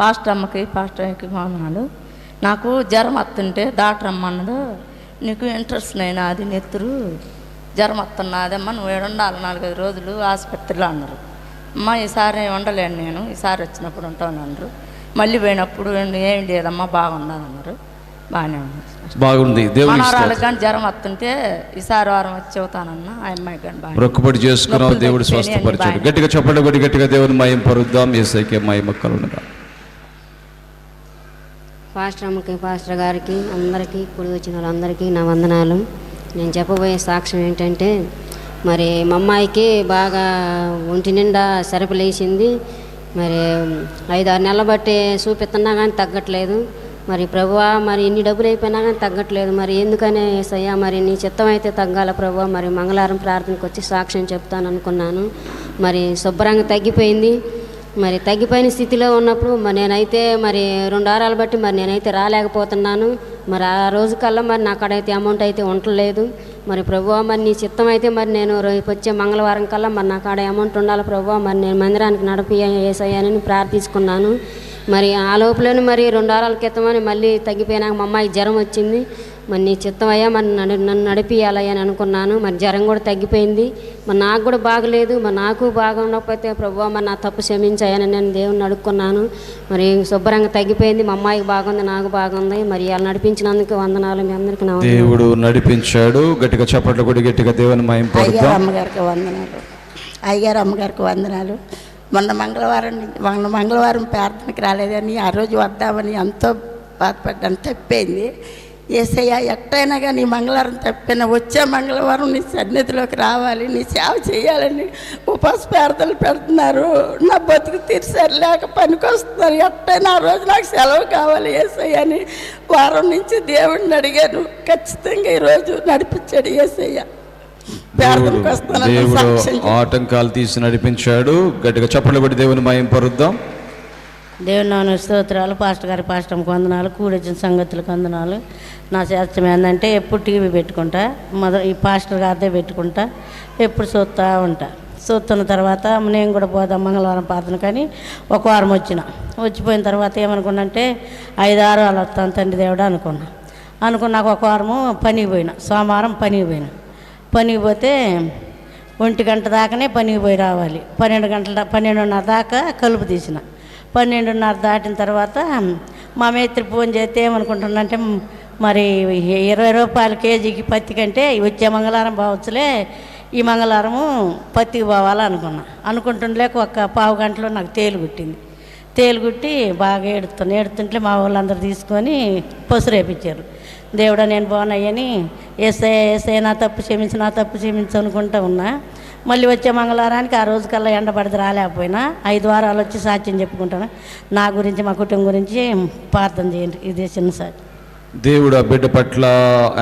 Pastor అమ్మకి pastor అయ్యకి వందనాలు. నాకు జ్వరం వస్తుంటే డాక్టర్ అమ్మన్నాడు నీకు ఇంట్రెస్ట్ నైనా? అది నెత్తురు. జ్వరం వస్తున్నదమ్మా నువ్వు ఏడు ఉండాలి నాలుగైదు రోజులు ఆసుపత్రిలో అన్నారు. అమ్మ ఈసారి ఉండలేను నేను. ఈసారి వచ్చినప్పుడు ఉంటాను అన్నారు. మళ్ళీ పోయినప్పుడు ఏం లేదమ్మా బాగున్నాను అన్నారు. బాగానే ఉంది. బాగుంది. మనవరాలకు కానీ జ్వరం వస్తుంటే ఈసారి వారం వచ్చి చెబుతానన్నా ఆ అమ్మాయి కానీ బాగా మొక్కుబడి చేసుకున్నాం నొప్పులు దేవుడు స్వస్థపరిచాడు. గట్టిగా చెప్పండి గట్టిగా దేవుని మయం పరుద్దాం. ఏసైకే మహిమ కలుగునుగా పాస్టర్ అమ్మకి పాస్టర్ గారికి అందరికీ కుడి వచ్చిన వాళ్ళందరికీ నా వందనాలు. నేను చెప్పబోయే సాక్ష్యం ఏంటంటే మరి మా అమ్మాయికి బాగా ఒంటి నిండా సరుపు మరి ఐదు ఆరు నెలల బట్టి చూపిస్తున్నా కానీ తగ్గట్లేదు. మరి ప్రభువా మరి ఇన్ని డబ్బులు అయిపోయినా కానీ తగ్గట్లేదు. మరి ఎందుకనే సయ్యా మరి నీ చిత్తం అయితే తగ్గాల ప్రభువా. మరి మంగళవారం ప్రార్థనకు వచ్చి సాక్ష్యం చెప్తాను అనుకున్నాను. మరి శుభ్రంగా తగ్గిపోయింది. మరి తగ్గిపోయిన స్థితిలో ఉన్నప్పుడు మరి నేనైతే మరి రెండు వారాలు బట్టి మరి నేనైతే రాలేకపోతున్నాను. మరి ఆ రోజు కల్లా మరి నా కాడైతే అమౌంట్ అయితే ఉండలేదు. మరి ప్రభు మరి నీ చిత్తం అయితే మరి నేను రేపు వచ్చే మంగళవారం కల్లా మరి నా కాడ అమౌంట్ ఉండాలి ప్రభు మరి నేను మందిరానికి నడిపి వేసాయని ప్రార్థించుకున్నాను. మరి ఆ లోపలనే మరి రెండు వారాల క్రితమని మళ్ళీ తగ్గిపోయినాక మా అమ్మాయికి జ్వరం వచ్చింది. మరి నీ చిత్తం అయ్యా మరి నన్ను నన్ను నడిపియాలయ్యా అని అనుకున్నాను. మరి జ్వరం కూడా తగ్గిపోయింది. మరి నాకు కూడా బాగలేదు. మరి నాకు బాగా ఉండకపోతే ప్రభు మరి నా తప్పు క్షమించాయని నేను దేవుని అడుక్కున్నాను. మరి శుభ్రంగా తగ్గిపోయింది. మా అమ్మాయికి బాగుంది నాకు బాగుంది. మరి అలా నడిపించినందుకు వందనాలు. మీ అందరికీ. దేవుడు నడిపించాడు. గట్టిగా చప్పట్లు కొడి గట్టిగా దేవుని పరుద్దాం అమ్మగారికి వందనాలు. అయ్యగారు అమ్మగారికి వందనాలు. మొన్న మంగళవారం మొన్న మంగళవారం ప్రార్థనకి రాలేదని ఆ రోజు వద్దామని ఎంతో బాధపడ్డాను. తప్పింది. ఏసయ్య ఎట్టయినా కానీ మంగళవారం తప్పిన వచ్చే మంగళవారం నీ సన్నిధిలోకి రావాలి నీ సేవ చేయాలని ఉపవాస ప్రార్థనలు పెడుతున్నారు. నా బతుకు తీర్చారు లేక పనికి వస్తున్నారు ఎట్టయినా ఆ రోజు నాకు సెలవు కావాలి ఏసయ్య అని వారం నుంచి దేవుడిని అడిగాను. ఖచ్చితంగా ఈరోజు నడిపించాడు ఏసయ్య. ప్రార్థనకు చెప్పాను. ఆటంకాలు తీసి నడిపించాడు. గట్టిగా చప్పట్లు కొట్టి దేవుని మయం పరుద్దాం. దేవుని నాన్న స్తోత్రాలు పాస్టర్ గారి పాస్టర్కి కొందనాలు కూడొచ్చిన సంగతులకు కొందనాలు నా శాస్త్రం ఏంటంటే ఎప్పుడు టీవీ పెట్టుకుంటా మద ఈ పాస్టర్ గారిదే పెట్టుకుంటా ఎప్పుడు చూస్తూ ఉంటా. చూస్తున్న తర్వాత నేను కూడా పోదాం మంగళవారం ప్రార్థన కానీ ఒక వారం వచ్చిన. వచ్చిపోయిన తర్వాత ఏమనుకున్నంటే ఐదు ఆరు వాళ్ళు వస్తాను తండ్రి దేవుడు అనుకున్నా. అనుకున్నాక ఒక వారము పనికి పోయినా. సోమవారం పనికి పోయినా. పనికి పోతే ఒంటి గంట దాకానే పనికి పోయి రావాలి. పన్నెండు గంటల పన్నెండున్నర దాకా కలుపు తీసిన. పన్నెండున్నర దాటిన తర్వాత మా మేత్రి ఫోన్ చేస్తే ఏమనుకుంటున్నంటే మరి ఇరవై రూపాయల కేజీకి పత్తి కంటే వచ్చే మంగళవారం బావచ్చులే ఈ మంగళవారము పత్తికి పోవాలనుకున్నా. అనుకుంటుండలేక ఒక పావు గంటలో నాకు తేలు కుట్టింది తేలు కుట్టి బాగా ఏడుతాను ఏడుతుంటే మా వాళ్ళందరూ తీసుకొని పసురేపించారు దేవుడా నేను బాగున్నాయని ఏసే ఏసే నా తప్పు క్షమించు నా తప్పు క్షమించు అనుకుంటా ఉన్నా. మళ్ళీ వచ్చే మంగళవారానికి ఆ రోజు కల్లా ఎండబడితే రాలేకపోయినా ఐదు వారాలు వచ్చి సాక్ష్యం చెప్పుకుంటాను. నా గురించి మా కుటుంబం గురించి ప్రార్థన చేయండి. ఇదే చిన్న సాక్షి దేవుడు ఆ బిడ్డ పట్ల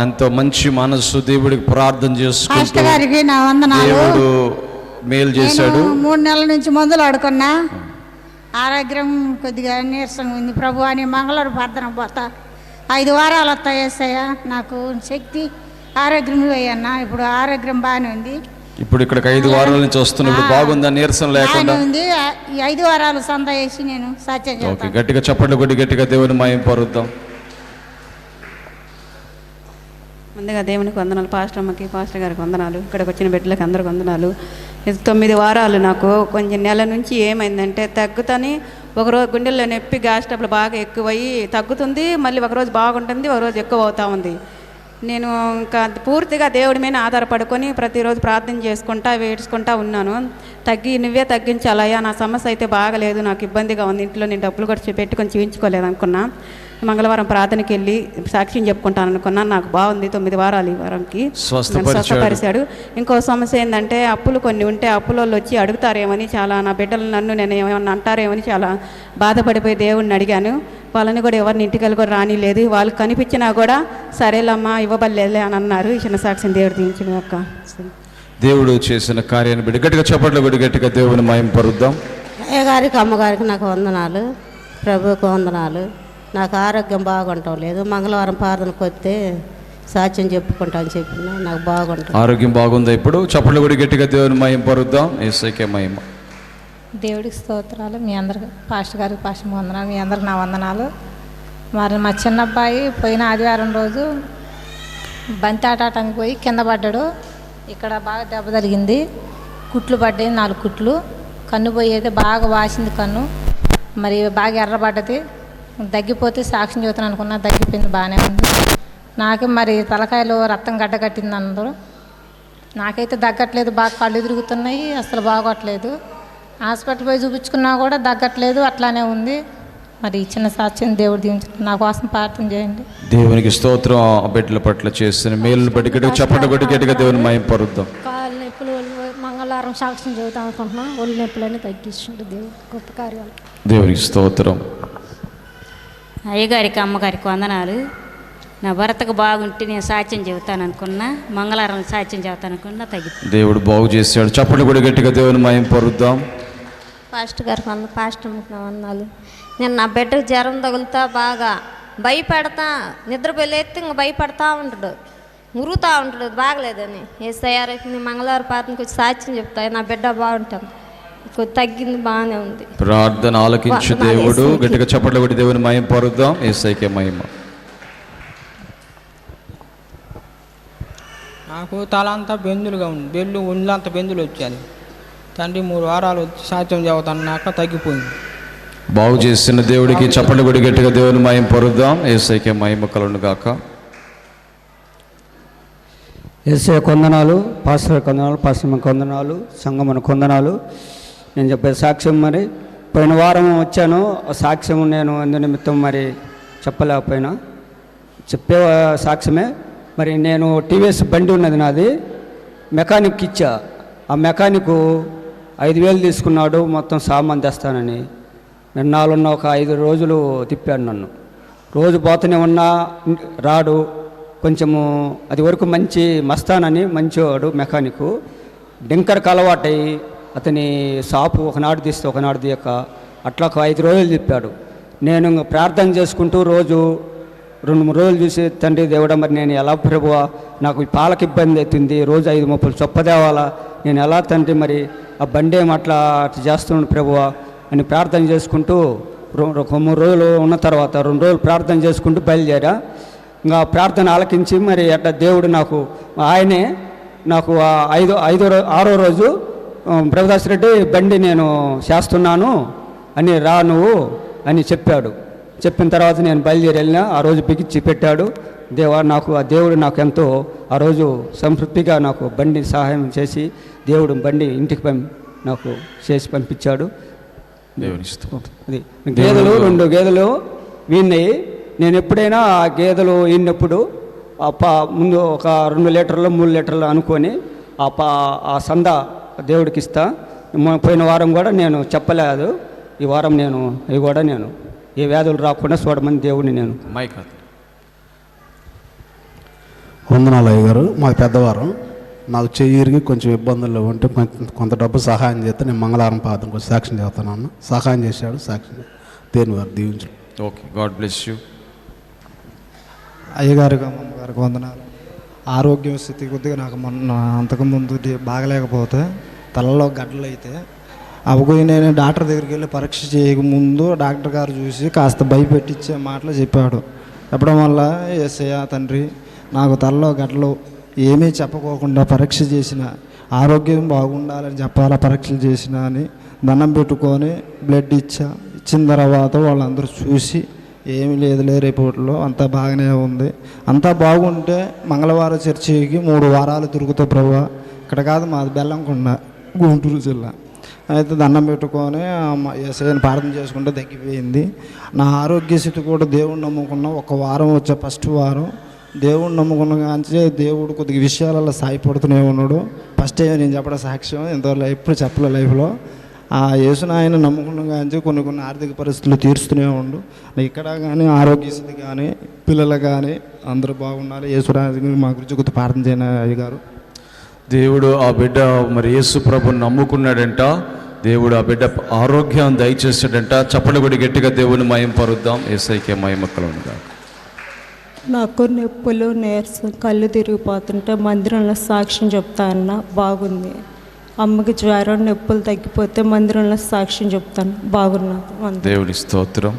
ఎంతో మంచి మనస్సు దేవుడికి ప్రార్థన చేసుకుంటూ నా వందనాలు. దేవుడు మేలు చేశాడు. మూడు నెలల నుంచి మందులు ఆడుకున్నా. ఆరోగ్యం కొద్దిగా నీరసంగా ఉంది. ప్రభు అని మంగళవారం ప్రార్థన పోతా. ఐదు వారాలు వస్తాయి ఏసయ్య. నాకు శక్తి ఆరోగ్యం అయ్యన్న ఇప్పుడు ఆరోగ్యం బాగానే ఉంది. ఇప్పుడు ఇక్కడికి ఐదు వారాల నుంచి వస్తున్నా ఇప్పుడు బాగుందా నీరసం లేకుండా? ఉంది. ఈ ఐదు వారాలు సంత వేసి నేను సత్యం ఓకే చేస్తాను గట్టిగా చప్పట్లు కొట్టి గట్టిగా దేవుని మయం పరుద్దాం. ముందుగా దేవునికి వందనాలు పాస్టర్ అమ్మకి పాస్టర్ గారికి వందనాలు ఇక్కడికి వచ్చిన బిడ్డలకి అందరికి వందనాలు. ఇది తొమ్మిది వారాలు నాకు కొంచెం నెల నుంచి ఏమైందంటే తగ్గుతని ఒకరోజు గుండెల్లో నొప్పి గ్యాస్ ట్రబుల్ బాగా ఎక్కువయ్యి తగ్గుతుంది మళ్ళీ ఒకరోజు బాగుంటుంది ఒకరోజు ఎక్కువ అవుతా ఉంది. నేను ఇంకా పూర్తిగా దేవుడి మీద ఆధారపడుకొని ప్రతిరోజు ప్రార్థన చేసుకుంటా వేడ్చుకుంటా ఉన్నాను. తగ్గి నువ్వే తగ్గించాలయ్యా నా సమస్య అయితే బాగలేదు నాకు ఇబ్బందిగా ఉంది ఇంట్లో నేను డబ్బులు కూడా పెట్టుకొని చూపించుకోలేదు అనుకున్నా మంగళవారం ప్రార్థనకి వెళ్ళి సాక్ష్యం చెప్పుకుంటాను అనుకున్నా. నాకు బాగుంది. తొమ్మిది వారాలు ఈ వారంకి. స్వస్థపరిచాడు. ఇంకో సమస్య ఏంటంటే అప్పులు కొన్ని ఉంటే అప్పుల వాళ్ళు వచ్చి అడుగుతారేమని చాలా నా బిడ్డలు నన్ను నేను ఏమన్నా అంటారేమని చాలా బాధపడిపోయి దేవుడిని అడిగాను. వాళ్ళని కూడా ఎవరిని ఇంటికి కూడా రానిలేదు. వాళ్ళు కనిపించినా కూడా సరేలమ్మా ఇవ్వబడలేదులే అని అన్నారు. ఈ చిన్న సాక్ష్యం దేవుడు దించిన యొక్క దేవుడు చేసిన కార్యాన్ని బిడ్డ గట్టిగా చప్పట్లు గట్టిగా దేవుని మయం పరుద్దాం. అయ్యగారికి అమ్మగారికి నాకు వందనాలు. ప్రభువుకు వందనాలు. నాకు ఆరోగ్యం బాగుంటాం లేదు. మంగళవారం ప్రార్థనకు వస్తే సాక్ష్యం చెప్పుకుంటాను చెప్పిన నాకు బాగుంటుంది ఆరోగ్యం బాగుందా ఇప్పుడు? చప్పట్లు కొట్టి గట్టిగా దేవుని మయం పరుద్దాం. ఏసైకే మహిమ. దేవుడికి స్తోత్రాలు. మీ అందరికి పాస్టర్ గారికి పాస్టర్ వందనాలు. మీ అందరికి నా వందనాలు. మరి మా చిన్న అబ్బాయి పోయిన ఆదివారం రోజు బంతి ఆట ఆడటానికి పోయి కింద పడ్డాడు. ఇక్కడ బాగా దెబ్బ తగిలింది. కుట్లు పడ్డాయి నాలుగు కుట్లు. కన్ను పోయేది బాగా వాసింది కన్ను. మరి బాగా ఎర్రబడ్డది. దగ్గిపోతే సాక్ష్యం చెబుతాను అనుకున్నా దగ్గిపోయింది బాగానే ఉంది. నాకు మరి తలకాయలో రక్తం గడ్డ కట్టింది అందరూ నాకైతే తగ్గట్లేదు బాగా కళ్ళు తిరుగుతున్నాయి అసలు బాగోట్లేదు. హాస్పిటల్ పోయి చూపించుకున్నా కూడా తగ్గట్లేదు అట్లానే ఉంది. మరి చిన్న సాక్ష్యం దేవుడు దీవించండి. నా కోసం ప్రార్థన చేయండి. దేవునికి స్తోత్రం ఆ బిడ్డల పట్ల చేసిన మేలు గట్టిగా చప్పట గట్టిగా దేవుని మయం పరుద్దాం. కాళ్ళ నొప్పులు మంగళవారం సాక్ష్యం చెబుతాం అనుకుంటున్నాం. ఒళ్ళు నొప్పులన్నీ తగ్గిస్తుండే దేవుడు గొప్ప కార్యాలు. దేవునికి స్తోత్రం. అయ్యగారికి అమ్మగారికి వందనాలు. నా భర్తకు బాగుంటే నేను సాక్ష్యం చెబుతాను అనుకున్నా మంగళవారం సాక్ష్యం చెబుతాను అనుకున్నా తగ్గి దేవుడు బాగు చేశాడు. చప్పట కొట్టి గట్టిగా దేవుని మయం పరుద్దాం. పాస్టర్ గారికి వంద పాస్టర్ నా వందనాలు. నేను నా బిడ్డకు జ్వరం తగులుతా బాగా భయపెడతా నిద్రపోయి లేస్తే ఇంక భయపడతా ఉంటాడు మురుగుతూ ఉంటాడు బాగలేదని. ఏ తయారైంది మంగళవారం పాత్రకి వచ్చి సాక్ష్యం చెప్తా నా బిడ్డ బాగుంటాను కొద్ది తగ్గింది బాగానే ఉంది. ప్రార్థన ఆలకించు దేవుడు. గట్టిగా చప్పట్లు కొట్టి దేవుని మయం పరుద్దాం. ఏసైకే మహిమ. నాకు తల అంతా బెందులుగా ఉంది. బెల్లు ఒళ్ళంతా బెందులు వచ్చాయి. తండ్రి మూడు వారాలు వచ్చి సాధ్యం చదువుతాన్నాక తగ్గిపోయింది. బాగు చేసిన దేవుడికి చప్పట్లు కొట్టి గట్టిగా దేవుని మయం పరుద్దాం. ఏసైకే మహిమ కలును గాక. ఎస్ఏ కొందనాలు పాస్టర్ కొందనాలు పాస్టర్ కొందనాలు సంగమన కొందనాలు నేను చెప్పే సాక్ష్యం మరి. పోయిన వారం వచ్చాను. సాక్ష్యం నేను ఎందు నిమిత్తం మరి చెప్పలేకపోయినా. చెప్పే సాక్ష్యమే. మరి నేను టీవీఎస్ బండి ఉన్నది నాది. మెకానిక్ ఇచ్చా. ఆ మెకానిక్ ఐదు వేలు తీసుకున్నాడు. మొత్తం సామాన్ తెస్తానని. నేను ఒక ఐదు రోజులు తిప్పాను నన్ను. రోజు పోతూనే ఉన్నా రాడు. కొంచెము అది వరకు మంచి మస్తానని మంచివాడు మెకానిక్. డింకర్కి అలవాటై అతని షాపు ఒకనాడు తీస్తే ఒకనాడు తీయక అట్లా ఒక ఐదు రోజులు తిప్పాడు. నేను ప్రార్థన చేసుకుంటూ రోజు రెండు మూడు రోజులు చూసి తండ్రి దేవుడా మరి నేను ఎలా ప్రభువా? నాకు ఈ పాలకి ఇబ్బంది అవుతుంది. రోజు ఐదు ముప్పలు చొప్ప తేవాలా? నేను ఎలా తండ్రి మరి ఆ బండి అట్లా అట్లా చేస్తున్నాడు ప్రభువా? అని ప్రార్థన చేసుకుంటూ ఒక మూడు రోజులు ఉన్న తర్వాత రెండు రోజులు ప్రార్థన చేసుకుంటూ బయలుదేరా. ఇంకా ప్రార్థన ఆలకించి మరి అట్లా దేవుడు నాకు ఆయనే నాకు ఐదో ఐదో రో- ఆరో రోజు ప్రభుదాస్ రెడ్డి బండి నేను చేస్తున్నాను అని రా నువ్వు అని చెప్పాడు. చెప్పిన తర్వాత నేను బయలుదేరి వెళ్ళినా ఆ రోజు బిగించి పెట్టాడు. దేవా నాకు ఆ దేవుడు నాకు ఎంతో ఆ రోజు సంతృప్తిగా నాకు బండి సహాయం చేసి దేవుడు బండి ఇంటికి నాకు చేసి పంపించాడు. అది. గేదెలు రెండు గేదెలు వీన్నాయి నేను ఎప్పుడైనా ఆ గేదెలు ఈనప్పుడు ఆ పా ముందు ఒక రెండు లీటర్లు మూడు లీటర్లు అనుకొని ఆ పా ఆ సంద దేవుడికి ఇస్తా మొ- పోయిన వారం కూడా నేను చెప్పలేదు. ఈ వారం నేను ఇవి కూడా నేను ఏ వ్యాధులు రాకుండా చూడమని దేవుడిని నేను. మైక్ వందనాలు అయ్య గారు మాకు పెద్దవారం. నాకు చెయ్యిరిగి కొంచెం ఇబ్బందుల్లో ఉంటే కొంత కొంత డబ్బు సహాయం చేస్తే నేను మంగళవారం పాదం కొంచెం సాక్ష్యం చేస్తాను సహాయం చేశాడు సాక్ష్యం దేని వారు దీవించు. ఓకే గాడ్ బ్లెస్ యూ అయ్యగారికి అమ్మగారికి వందనాలు. ఆరోగ్యం స్థితి కొద్దిగా నాకు మొన్న అంతకుముందు బాగలేకపోతే తలలో గడ్డలు అయితే అవకు నేను డాక్టర్ దగ్గరికి వెళ్ళి పరీక్ష చేయకముందు డాక్టర్ గారు చూసి కాస్త భయపెట్టించే మాటలు చెప్పాడు. చెప్పడం వల్ల ఎస్ఐ తండ్రి నాకు తలలో గడ్డలు ఏమీ చెప్పకోకుండా పరీక్ష చేసిన ఆరోగ్యం బాగుండాలని చెప్పాలా పరీక్షలు చేసిన అని దండం పెట్టుకొని బ్లడ్ ఇచ్చా. ఇచ్చిన తర్వాత వాళ్ళందరూ చూసి ఏమీ లేదులే రిపోర్ట్లో అంతా బాగానే ఉంది. అంతా బాగుంటే మంగళవారం చర్చికి మూడు వారాలు తిరుగుతా ప్రభా. ఇక్కడ కాదు మాది బెల్లంకొండ. గుంటూరు జిల్లా. అయితే దండం పెట్టుకొని ఎస్ఐని ప్రార్థన చేసుకుంటే తగ్గిపోయింది. నా ఆరోగ్య స్థితి కూడా దేవుడు నమ్ముకున్న. ఒక వారం వచ్చే ఫస్ట్ వారం. దేవుడు నమ్ముకున్న కాంచి దేవుడు కొద్దిగా విషయాలలో సాయపడుతూనే ఉన్నాడు. ఫస్ట్ టైం నేను చెప్పడం సాక్ష్యం. ఇంతవరకు ఎప్పుడు చెప్పలే లైఫ్లో. ఆ యేసుని ఆయన నమ్ముకున్న కాంచి కొన్ని కొన్ని ఆర్థిక పరిస్థితులు తీరుస్తూనే ఉండు. ఇక్కడ కానీ ఆరోగ్య స్థితి కానీ పిల్లలు కానీ అందరూ బాగున్నారు. యేసురాజు మా గురించి కొద్దిగా ప్రార్థన చేయని అయ్యగారు. దేవుడు ఆ బిడ్డ మరి యేసు ప్రభుని నమ్ముకున్నాడంట. దేవుడు ఆ బిడ్డ ఆరోగ్యం దయచేసాడంట చప్పటి కొడి గట్టిగా దేవుని మయం పరుద్దాం. ఏసైకే గాక నాకు నొప్పులు నీరసం కళ్ళు తిరిగిపోతుంటే మందిరంలో సాక్ష్యం చెప్తా అన్న బాగుంది. అమ్మకి జ్వరం నొప్పులు తగ్గిపోతే మందిరంలో సాక్ష్యం చెప్తాను. బాగున్నాను వందనాలు. దేవుని స్తోత్రం.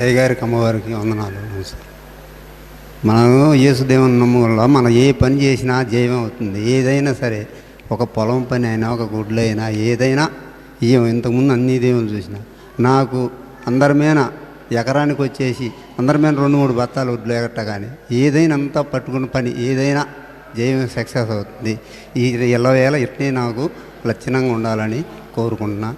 అయ్యగారికి అమ్మవారికి వందనాలు నమస్కారం. మనం యేసుదేవుని నమ్ము మనం ఏ పని చేసినా జయం అవుతుంది. ఏదైనా సరే ఒక పొలం పని అయినా ఒక గుడ్లు అయినా ఏదైనా ఏ ఇంతకుముందు అన్ని దేవుని చూసిన. నాకు అందరి మీద ఎకరానికి వచ్చేసి అందరి మీద రెండు మూడు బత్తాలు వడ్లు ఎగట్ట కానీ ఏదైనా అంతా పట్టుకున్న పని ఏదైనా జయం సక్సెస్ అవుతుంది. ఈ ఎల్లవేళ ఇట్నే నాకు లక్షణంగా ఉండాలని కోరుకుంటున్నా.